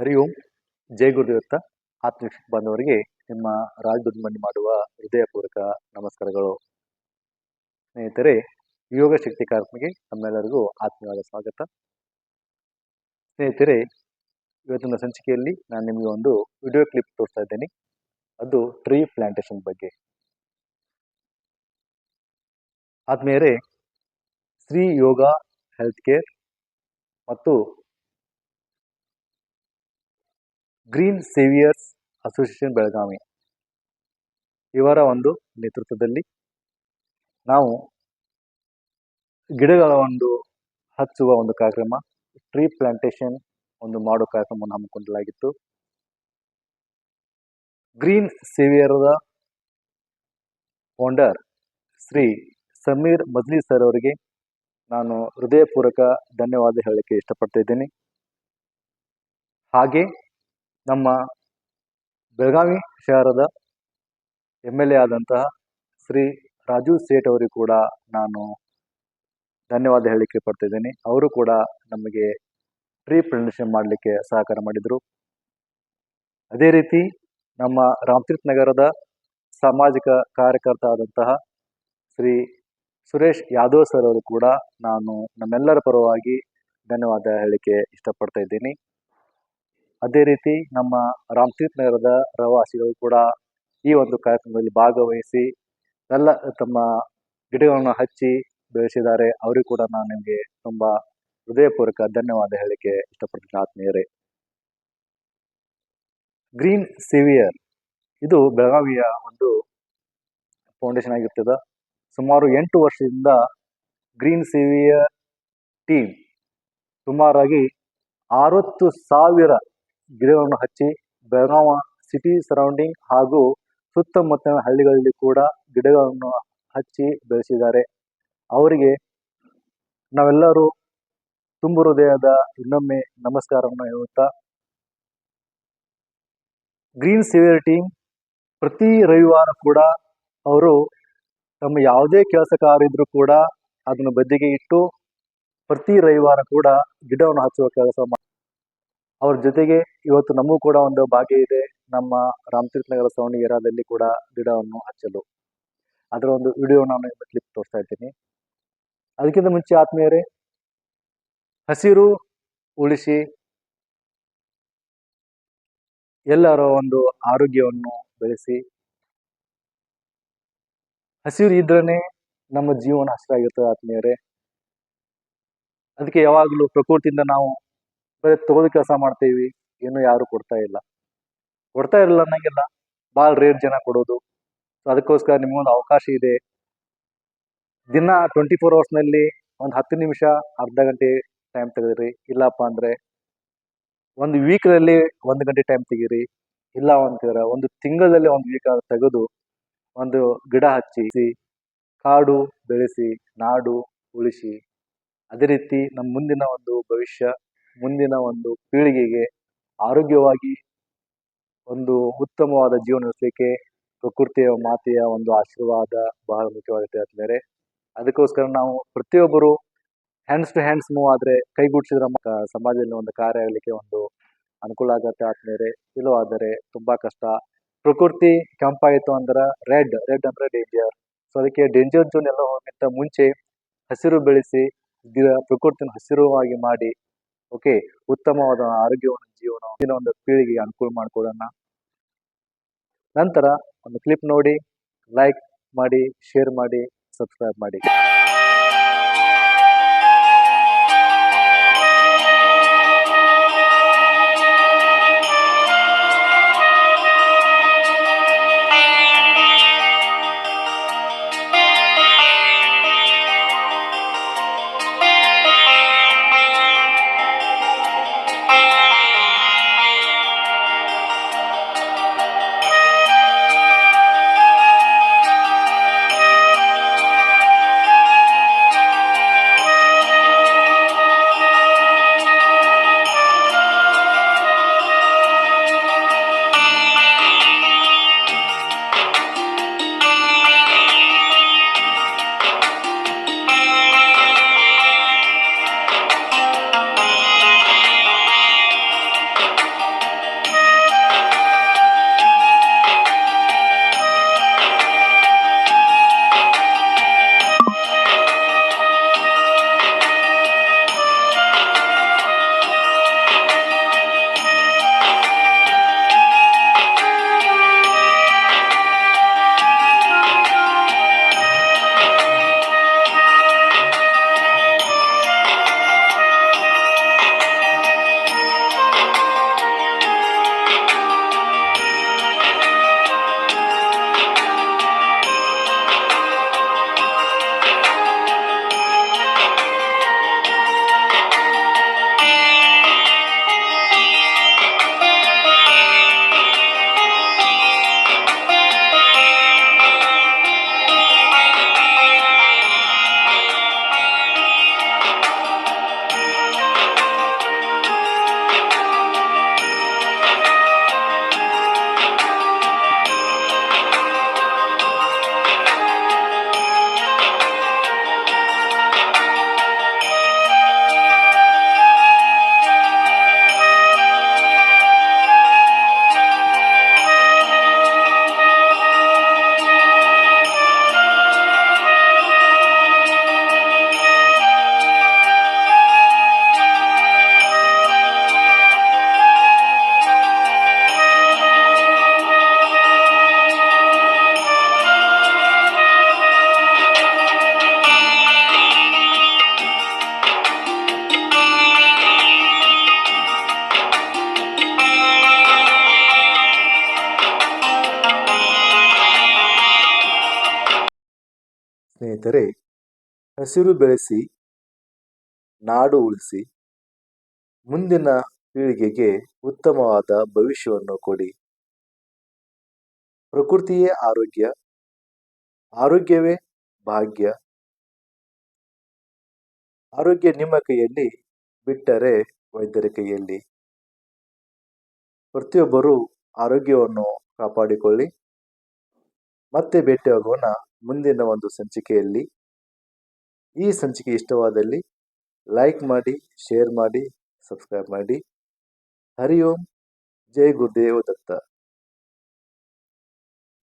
ಹರಿ ಓಂ. ಜೈ ಗುರುದೇವತ್ತ ಆತ್ಮಿಕ ಬಂದವರಿಗೆ ನಿಮ್ಮ ರಾಜದುರ್ಮಣಿ ಮಾಡುವ ಹೃದಯಪೂರ್ವಕ ನಮಸ್ಕಾರಗಳು. ಸ್ನೇಹಿತರೆ, ಯೋಗ ಶಕ್ತಿ ಕಾರ್ಯಕ್ರಮಕ್ಕೆ ತಮ್ಮೆಲ್ಲರಿಗೂ ಆತ್ಮೀಯವಾದ ಸ್ವಾಗತ. ಸ್ನೇಹಿತರೆ, ಇವತ್ತಿನ ಸಂಚಿಕೆಯಲ್ಲಿ ನಾನು ನಿಮಗೆ ಒಂದು ವಿಡಿಯೋ ಕ್ಲಿಪ್ ತೋರಿಸ್ತಾ ಇದ್ದೇನೆ. ಅದು ಟ್ರೀ ಪ್ಲಾಂಟೇಶನ್ ಬಗ್ಗೆ. ಆದ್ಮೇಲೆ ಶ್ರೀ ಯೋಗ ಹೆಲ್ತ್ ಕೇರ್ ಮತ್ತು ಗ್ರೀನ್ ಸೇವಿಯರ್ಸ್ ಅಸೋಸಿಯೇಷನ್ ಬೆಳಗಾವಿ. ಇವರ ಒಂದು ನೇತೃತ್ವದಲ್ಲಿ ನಾವು ಗಿಡಗಳ ಒಂದು ಹಚ್ಚುವ ಒಂದು ಕಾರ್ಯಕ್ರಮ ಟ್ರೀ ಪ್ಲಾಂಟೇಶನ್ ಒಂದು ಮಾಡೋ ಕಾರ್ಯಕ್ರಮವನ್ನು ಹಮ್ಮಿಕೊಳ್ಳಲಾಗಿತ್ತು ಗ್ರೀನ್ ಸೇವಿಯರ್ದ ಫೌಂಡರ್ ಶ್ರೀ ಸಮೀರ್ ಮಜ್ಲಿ ಸರ್ ಅವರಿಗೆ ನಾನು ಹೃದಯಪೂರ್ವಕ ಧನ್ಯವಾದ ಹೇಳಲಿಕ್ಕೆ ಇಷ್ಟಪಡ್ತಾ ಇದ್ದೀನಿ. ಹಾಗೆ ನಮ್ಮ ಬೆಳಗಾವಿ ಶಹರದ ಎಂ ಎಲ್ ಎ ಆದಂತಹ ಶ್ರೀ ರಾಜು ಸೇಠ್ ಅವರಿಗೂ ಕೂಡ ನಾನು ಧನ್ಯವಾದ ಹೇಳಲಿಕ್ಕೆ ಪಡ್ತಿದ್ದೀನಿ. ಅವರು ಕೂಡ ನಮಗೆ ಟ್ರೀ ಪ್ಲಾಂಟೇಶನ್ ಮಾಡಲಿಕ್ಕೆ ಸಹಕಾರ ಮಾಡಿದರು. ಅದೇ ರೀತಿ ನಮ್ಮ ರಾಮತೀರ್ಥ ನಗರದ ಸಾಮಾಜಿಕ ಕಾರ್ಯಕರ್ತ ಆದಂತಹ ಶ್ರೀ ಸುರೇಶ್ ಯಾದವ್ ಸರ್ ಅವರು ಕೂಡ ನಾನು ನಮ್ಮೆಲ್ಲರ ಪರವಾಗಿ ಧನ್ಯವಾದ ಹೇಳಲಿಕ್ಕೆ ಇಷ್ಟಪಡ್ತಾ ಇದ್ದೀನಿ. ಅದೇ ರೀತಿ ನಮ್ಮ ರಾಮತೀರ್ಥ ನಗರದ ಪ್ರವಾಸಿಗಳು ಕೂಡ ಈ ಒಂದು ಕಾರ್ಯಕ್ರಮದಲ್ಲಿ ಭಾಗವಹಿಸಿ ಎಲ್ಲ ತಮ್ಮ ಗಿಡಗಳನ್ನು ಹಚ್ಚಿ ಬೆಳೆಸಿದ್ದಾರೆ. ಅವರಿಗೂ ಕೂಡ ನಾನು ನಿಮಗೆ ತುಂಬ ಹೃದಯಪೂರ್ವಕ ಧನ್ಯವಾದ ಹೇಳಲಿಕ್ಕೆ ಇಷ್ಟಪಡ್ತೀನಿ, ಆತ್ಮೀಯರೇ. Green saviour. ಇದು ಬೆಳಗಾವಿಯ ಒಂದು ಫೌಂಡೇಶನ್ ಆಗಿರ್ತದೆ. ಸುಮಾರು ಎಂಟು ವರ್ಷದಿಂದ ಗ್ರೀನ್ ಸೇವಿಯರ್ ಟೀಮ್ ಸುಮಾರಾಗಿ ಅರವತ್ತು ಸಾವಿರ ಗಿಡಗಳನ್ನು ಹಚ್ಚಿ ಬೆಳಗಾವ ಸಿಟಿ ಸರೌಂಡಿಂಗ್ ಹಾಗೂ ಸುತ್ತಮುತ್ತಲಿನ ಹಳ್ಳಿಗಳಲ್ಲಿ ಕೂಡ ಗಿಡಗಳನ್ನು ಹಚ್ಚಿ ಬೆಳೆಸಿದ್ದಾರೆ. ಅವರಿಗೆ ನಾವೆಲ್ಲರೂ ತುಂಬು ಹೃದಯದ ಇನ್ನೊಮ್ಮೆ ನಮಸ್ಕಾರವನ್ನು ಹೇಳುತ್ತಾ ಗ್ರೀನ್ ಸೇವಿಯರ್ ಟೀಮ್ ಪ್ರತಿ ರವಿವಾರ ಕೂಡ ಅವರು ತಮ್ಮ ಯಾವುದೇ ಕೆಲಸ ಕೂಡ ಅದನ್ನು ಬದಿಗೆ ಇಟ್ಟು ಪ್ರತಿ ರವಿವಾರ ಕೂಡ ಗಿಡವನ್ನು ಹಚ್ಚುವ ಕೆಲಸ ಮಾ ಅವ್ರ ಜೊತೆಗೆ ಇವತ್ತು ನಮಗೂ ಕೂಡ ಒಂದು ಭಾಗ್ಯ ಇದೆ. ನಮ್ಮ ರಾಮತೀರ್ಥನಗರ ನಗರ ಏರಾದಲ್ಲಿ ಕೂಡ ಗಿಡವನ್ನು ಹಚ್ಚಲು. ಅದರ ಒಂದು ವಿಡಿಯೋ ನಾನು ಕ್ಲಿಪ್ ತೋರಿಸ್ತಾ ಇದ್ದೀನಿ. ಅದಕ್ಕಿಂತ ಮುಂಚೆ ಆತ್ಮೀಯರೇ, ಹಸಿರು ಉಳಿಸಿ ಎಲ್ಲರ ಒಂದು ಆರೋಗ್ಯವನ್ನು ಬೆಳೆಸಿ. ಹಸಿರು ಇದ್ರೇ ನಮ್ಮ ಜೀವನ ಹಸಿರಾಗಿರ್ತದೆ ಆತ್ಮೀಯರೇ. ಅದಕ್ಕೆ ಯಾವಾಗಲೂ ಪ್ರಕೃತಿಯಿಂದ ನಾವು ಬರೀ ತಗೋದು ಕೆಲಸ ಮಾಡ್ತೀವಿ. ಏನು ಯಾರು ಕೊಡ್ತಾ ಇಲ್ಲ. ಕೊಡ್ತಾ ಇರಲ್ಲ ಅನ್ನಂಗಿಲ್ಲ. ಭಾಳ ರೇಟ್ ಜನ ಕೊಡೋದು. ಸೊ ಅದಕ್ಕೋಸ್ಕರ ನಿಮಗೊಂದು ಅವಕಾಶ ಇದೆ. ದಿನ ಟ್ವೆಂಟಿ ಫೋರ್ ಅವರ್ಸ್ನಲ್ಲಿ ಒಂದು ಹತ್ತು ನಿಮಿಷ ಅರ್ಧ ಗಂಟೆ ಟೈಮ್ ತೆಗೆದ್ರಿ. ಇಲ್ಲಪ್ಪ ಅಂದರೆ ಒಂದು ವೀಕ್ನಲ್ಲಿ ಒಂದು ಗಂಟೆ ಟೈಮ್ ತೆಗೀರಿ. ಇಲ್ಲ ಅಂತಿದ್ರೆ ಒಂದು ತಿಂಗಳಲ್ಲಿ ಒಂದು ವೀಕ್ ತೆಗೆದು ಒಂದು ಗಿಡ ಹಚ್ಚಿ, ಕಾಡು ಬೆಳೆಸಿ, ನಾಡು ಉಳಿಸಿ. ಅದೇ ರೀತಿ ನಮ್ಮ ಮುಂದಿನ ಒಂದು ಭವಿಷ್ಯ ಮುಂದಿನ ಒಂದು ಪೀಳಿಗೆಗೆ ಆರೋಗ್ಯವಾಗಿ ಒಂದು ಉತ್ತಮವಾದ ಜೀವನ ನಡೆಸಲಿಕ್ಕೆ ಪ್ರಕೃತಿಯ ಮಾತೆಯ ಒಂದು ಆಶೀರ್ವಾದ ಬಹಳ ಮುಖ್ಯವಾಗುತ್ತೆ ಆದ್ಮೇಲೆ ಅದಕ್ಕೋಸ್ಕರ ನಾವು ಪ್ರತಿಯೊಬ್ಬರು ಹ್ಯಾಂಡ್ಸ್ ಟು ಹ್ಯಾಂಡ್ಸ್ ಮೂವ್ ಆದರೆ ಕೈಗೂಡಿಸಿದ್ರೆ ಸಮಾಜದಲ್ಲಿ ಒಂದು ಕಾರ್ಯ ಆಗಲಿಕ್ಕೆ ಒಂದು ಅನುಕೂಲ ಆಗುತ್ತೆ ಆದ್ಮೇಲೆ ಇಲ್ಲವಾದರೆ ತುಂಬಾ ಕಷ್ಟ. ಪ್ರಕೃತಿ ಕೆಂಪಾಯಿತು ಅಂದ್ರೆ ರೆಡ್ ರೆಡ್ ಅಂದ್ರೆ ಡೇಂಜರ್ ಸೊ ಅದಕ್ಕೆ ಡೇಂಜರ್ ಜೋನ್ ಎಲ್ಲ ಹೋಗೋಕ್ಕಿಂತ ಮುಂಚೆ ಹಸಿರು ಬೆಳೆಸಿ ಪ್ರಕೃತಿನ ಹಸಿರುವಾಗಿ ಮಾಡಿ ಓಕೆ, ಉತ್ತಮವಾದ ಆರೋಗ್ಯವನ್ನು, ಜೀವನ ಮುಂದಿನ ಒಂದು ಪೀಳಿಗೆಗೆ ಅನುಕೂಲ ಮಾಡಿಕೊಡೋಣ. ನಂತರ ಒಂದು ಕ್ಲಿಪ್ ನೋಡಿ ಲೈಕ್ ಮಾಡಿ ಶೇರ್ ಮಾಡಿ ಸಬ್ಸ್ಕ್ರೈಬ್ ಮಾಡಿ. ಸ್ನೇಹಿತರೆ, ಹಸಿರು ಬೆಳೆಸಿ, ನಾಡು ಉಳಿಸಿ, ಮುಂದಿನ ಪೀಳಿಗೆಗೆ ಉತ್ತಮವಾದ ಭವಿಷ್ಯವನ್ನು ಕೊಡಿ. ಪ್ರಕೃತಿಯೇ ಆರೋಗ್ಯ, ಆರೋಗ್ಯವೇ ಭಾಗ್ಯ. ಆರೋಗ್ಯ ನಿಮ್ಮ ಕೈಯಲ್ಲಿ ಬಿಟ್ಟರೆ ವೈದ್ಯರ ಕೈಯಲ್ಲಿ. ಪ್ರತಿಯೊಬ್ಬರೂ ಆರೋಗ್ಯವನ್ನು ಕಾಪಾಡಿಕೊಳ್ಳಿ. ಮತ್ತೆ ಭೇಟಿಯಾಗೋಣ. ಮುಂದಿನ ಒಂದು ಸಂಚಿಕೆಯಲ್ಲಿ. ಈ ಸಂಚಿಕೆ ಇಷ್ಟವಾದಲ್ಲಿ ಲೈಕ್ ಮಾಡಿ ಶೇರ್ ಮಾಡಿ ಸಬ್ಸ್ಕ್ರೈಬ್ ಮಾಡಿ. ಹರಿ ಓಂ ಜೈ ಗುರುದೇವ ದತ್ತ.